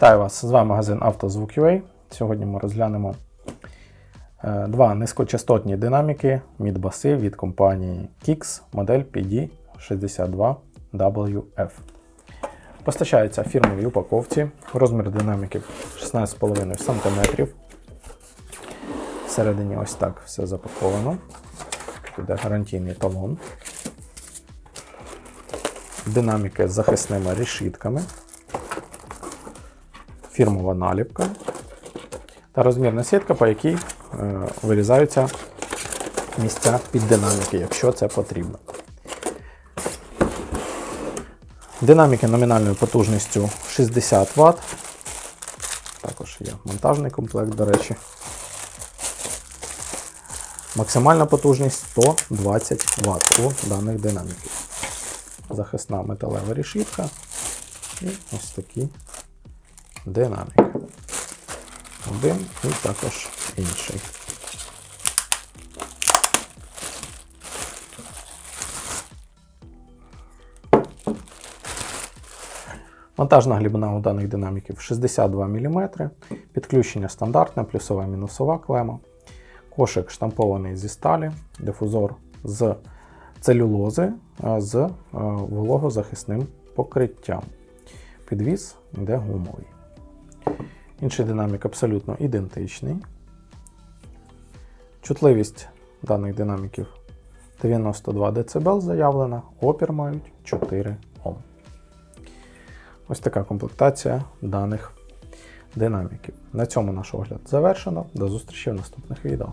Вітаю вас! З вами магазин «Автозвук.UA». Сьогодні ми розглянемо е, два низькочастотні динаміки мідбаси від компанії Kix модель PD62WF. Постачається в фірмовій упаковці. Розмір динаміків 16,5 см. Всередині ось так все запаковано. Піде гарантійний талон. Динаміки з захисними решітками фірмова наліпка та розмірна сітка, по якій е, вирізаються місця під динаміки, якщо це потрібно. Динаміки номінальною потужністю 60 Вт. Також є монтажний комплект, до речі. Максимальна потужність 120 Вт у даних динаміків. Захисна металева решітка і ось такі динамік. Один і також інший. Монтажна глибина у даних динаміків 62 мм, підключення стандартне, плюсова мінусова клема, кошик штампований зі сталі, дифузор з целюлози з е, вологозахисним покриттям. Підвіз йде гумовий. Інший динамік абсолютно ідентичний. Чутливість даних динаміків 92 дБ заявлена, опір мають 4 Ом. Ось така комплектація даних динаміків. На цьому наш огляд завершено. До зустрічі в наступних відео.